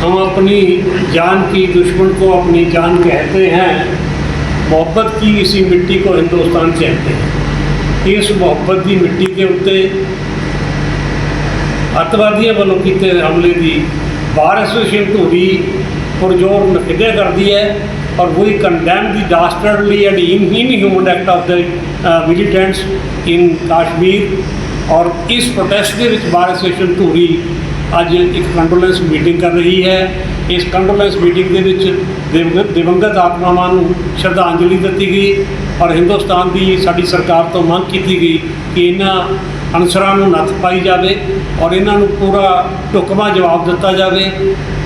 हम अपनी जान की दुश्मन को अपनी जान कहते हैं मोहब्बत की इसी मिट्टी को हिंदुस्तान कहते हैं ਇਸ ਮੁਹੱਬਤ ਦੀ ਮਿੱਟੀ ਦੇ ਉੱਤੇ ਅੱਤਵਾਦੀਆਂ ਵੱਲੋਂ ਕੀਤੇ ਹਮਲੇ ਦੀ ਬਾਰ ਐਸੋਸੀਏਸ਼ਨ ਧੂਰੀ ਪੁਰਜੋਰ ਨਖਿੱਧਿਆ ਕਰਦੀ ਹੈ ਔਰ we condemn the dastardly and inhuman act of the militants in Kashmir ਔਰ ਇਸ ਪ੍ਰੋਟੈਸਟ ਦੇ ਵਿੱਚ ਬਾਰ ਐਸੋਸੀਏਸ਼ਨ ਧੂਰੀ ਅੱਜ ਇੱਕ ਕੰਡੋਲੈਂਸ ਮੀਟਿੰਗ ਕਰ ਰਹੀ ਹੈ। ਇਸ ਕੰਡੋਲੈਂਸ ਮੀਟਿੰਗ ਦੇ ਵਿੱਚ ਦਿਵੰਗਤ ਦਿਵੰਗਤ ਆਤਮਾਵਾਂ ਨੂੰ ਸ਼ਰਧਾਂਜਲੀ ਦਿੱਤੀ ਗਈ ਔਰ ਹਿੰਦੁਸਤਾਨ ਦੀ ਸਾਡੀ ਸਰਕਾਰ ਤੋਂ ਮੰਗ ਕੀਤੀ ਗਈ ਕਿ ਇਹਨਾਂ ਅਨਸਰਾਂ ਨੂੰ ਨੱਥ ਪਾਈ ਜਾਵੇ ਔਰ ਇਹਨਾਂ ਨੂੰ ਪੂਰਾ ਢੁਕਵਾਂ ਜਵਾਬ ਦਿੱਤਾ ਜਾਵੇ।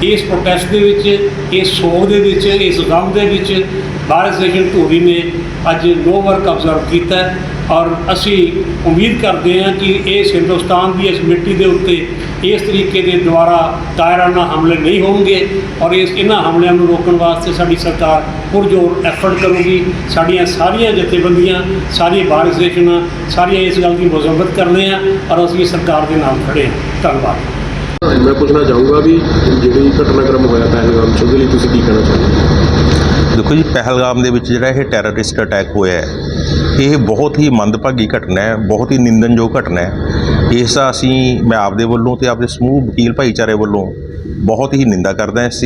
ਇਸ ਪ੍ਰੋਟੈਸਟ ਦੇ ਵਿੱਚ, ਇਸ ਸੋਗ ਦੇ ਵਿੱਚ, ਇਸ ਗਮ ਦੇ ਵਿੱਚ ਭਾਰਤ ਸਟੇਸ਼ਨ ਧੂਰੀ ਨੇ ਅੱਜ ਨੋ ਵਰਕ ਅਬਜ਼ਰਵ ਕੀਤਾ ਔਰ ਅਸੀਂ ਉਮੀਦ ਕਰਦੇ ਹਾਂ ਕਿ ਇਸ ਹਿੰਦੁਸਤਾਨ ਦੀ ਇਸ ਮਿੱਟੀ ਦੇ ਉੱਤੇ ਇਸ ਤਰੀਕੇ ਦੇ ਦੁਆਰਾ ਕਾਇਰਾਨਾ ਹਮਲੇ ਨਹੀਂ ਹੋਣਗੇ ਔਰ ਇਸ, ਇਹਨਾਂ ਹਮਲਿਆਂ ਨੂੰ ਰੋਕਣ ਵਾਸਤੇ ਸਾਡੀ ਸਰਕਾਰ ਪੁਰਜੋਰ ਐਫਰਟ ਕਰੂਗੀ। ਸਾਡੀਆਂ ਸਾਰੀਆਂ ਜਥੇਬੰਦੀਆਂ ਸਾਰੀਆਂ ਬਾਰਿਸ ਸਟੇਸ਼ਨਾਂ ਸਾਰੀਆਂ ਇਸ ਗੱਲ ਦੀ ਮੁਜ਼ੰਮਤ ਕਰਦੇ ਹਾਂ ਔਰ ਅਸੀਂ ਸਰਕਾਰ ਦੇ ਨਾਲ ਖੜੇ ਹਾਂ। ਧੰਨਵਾਦ। ਮੈਂ ਪੁੱਛਣਾ ਚਾਹੂੰਗਾ ਵੀ ਜਿਹੜੀ ਘਟਨਾਕ੍ਰਮ ਹੋਇਆ ਪਹਿਲਗਾਮ 'ਚ, ਉਹਦੇ ਲਈ ਤੁਸੀਂ ਕੀ ਕਹਿਣਾ ਚਾਹੁੰਦੇ ਹੋ ਦੇਖੋ ਜੀ, ਪਹਿਲਗਾਮ ਦੇ ਵਿੱਚ ਜਿਹੜਾ ਇਹ ਟੈਰਰਿਸਟ ਅਟੈਕ ਹੋਇਆ ਹੈ, ਇਹ ਬਹੁਤ ਹੀ ਮੰਦਭਾਗੀ ਘਟਨਾ ਹੈ, ਬਹੁਤ ਹੀ ਨਿੰਦਨਯੋਗ ਘਟਨਾ ਹੈ। ਇਸ ਦਾ ਅਸੀਂ, ਮੈਂ ਆਪਦੇ ਵੱਲੋਂ ਤੇ ਆਪਦੇ ਸਮੂਹ, ਵਕੀਲ ਭਾਈਚਾਰੇ ਵੱਲੋਂ ਬਹੁਤ ਹੀ ਨਿੰਦਾ ਕਰਦਾ ਹਾਂ ਇਸ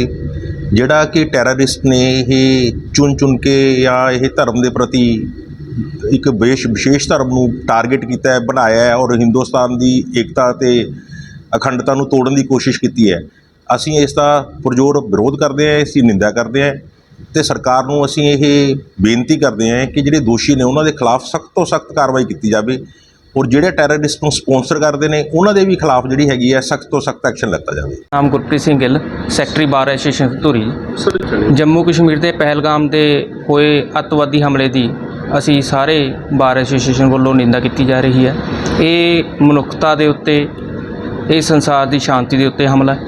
ਜਿਹੜਾ ਕਿ ਟੈਰਰਿਸਟ ਨੇ ਇਹ ਚੁਣ ਚੁਣ ਕੇ ਜਾਂ ਇਹ ਧਰਮ ਦੇ ਪ੍ਰਤੀ ਇੱਕ ਵਿਸ਼ ਵਿਸ਼ੇਸ਼ ਧਰਮ ਨੂੰ ਟਾਰਗੇਟ ਕੀਤਾ ਹੈ, ਬਣਾਇਆ ਹੈ ਔਰ ਹਿੰਦੁਸਤਾਨ ਦੀ ਏਕਤਾ ਤੇ ਅਖੰਡਤਾ ਨੂੰ ਤੋੜਨ ਦੀ ਕੋਸ਼ਿਸ਼ ਕੀਤੀ ਹੈ। ਅਸੀਂ ਇਸ ਦਾ ਪੁਰਜੋਰ ਵਿਰੋਧ ਕਰਦੇ ਹਾਂ ਇਸ ਦੀ ਨਿੰਦਾ ਕਰਦੇ ਹਾਂ ਤੇ ਸਰਕਾਰ ਨੂੰ ਅਸੀਂ ਇਹ ਬੇਨਤੀ ਕਰਦੇ ਹਾਂ ਕਿ ਜਿਹੜੇ ਦੋਸ਼ੀ ਨੇ ਉਹਨਾਂ ਦੇ ਖਿਲਾਫ ਸਖਤ ਤੋਂ ਸਖਤ ਕਾਰਵਾਈ ਕੀਤੀ ਜਾਵੇ ਔਰ ਜਿਹੜੇ ਟੈਰਰਿਸਟ ਨੂੰ ਸਪਾਂਸਰ ਕਰਦੇ ਨੇ ਉਹਨਾਂ ਦੇ ਵੀ ਖਿਲਾਫ ਜਿਹੜੀ ਹੈਗੀ ਹੈ ਸਖਤ ਤੋਂ ਸਖਤ ਐਕਸ਼ਨ ਲਿੱਤਾ ਜਾਵੇ। ਨਾਮ Gurpreet Singh Gill secretary bar association Dhuri. Jammu Kashmir ਦੇ ਪਹਿਲਗਾਮ ਦੇ ਹੋਏ ਅੱਤਵਾਦੀ ਹਮਲੇ ਦੀ ਅਸੀਂ ਸਾਰੇ ਬਾਰ ਐਸੋਸੀਏਸ਼ਨ ਵੱਲੋਂ ਨਿੰਦਾ ਕੀਤੀ ਜਾ ਰਹੀ ਹੈ। ਇਹ ਮਨੁੱਖਤਾ ਦੇ ਉੱਤੇ ਇਹ ਸੰਸਾਰ ਦੀ ਸ਼ਾਂਤੀ ਦੇ ਉੱਤੇ ਹਮਲਾ ਹੈ।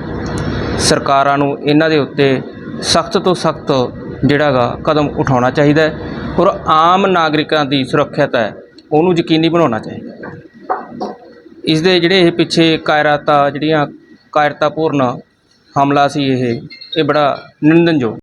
ਸਰਕਾਰਾਂ ਨੂੰ ਇਹਨਾਂ ਦੇ ਉੱਤੇ ਸਖਤ ਤੋਂ ਸਖਤ ਜਿਹੜਾ ਗਾ ਕਦਮ ਉਠਾਉਣਾ ਚਾਹੀਦਾ ਹੈ ਔਰ ਆਮ ਨਾਗਰਿਕਾਂ ਦੀ ਸੁਰੱਖਿਅਤ ਹੈ ਉਹਨੂੰ ਯਕੀਨੀ ਬਣਾਉਣਾ ਚਾਹੀਦਾ ਹੈ। ਇਸ ਦੇ ਜਿਹੜੇ ਇਹ ਪਿੱਛੇ ਕਾਇਰਾਤਾ ਜਿਹੜੀਆਂ ਕਾਇਰਤਾਪੂਰਨ ਹਮਲਾ ਸੀ ਇਹ ਇਹ ਬੜਾ ਨਿੰਦਨਯੋਗ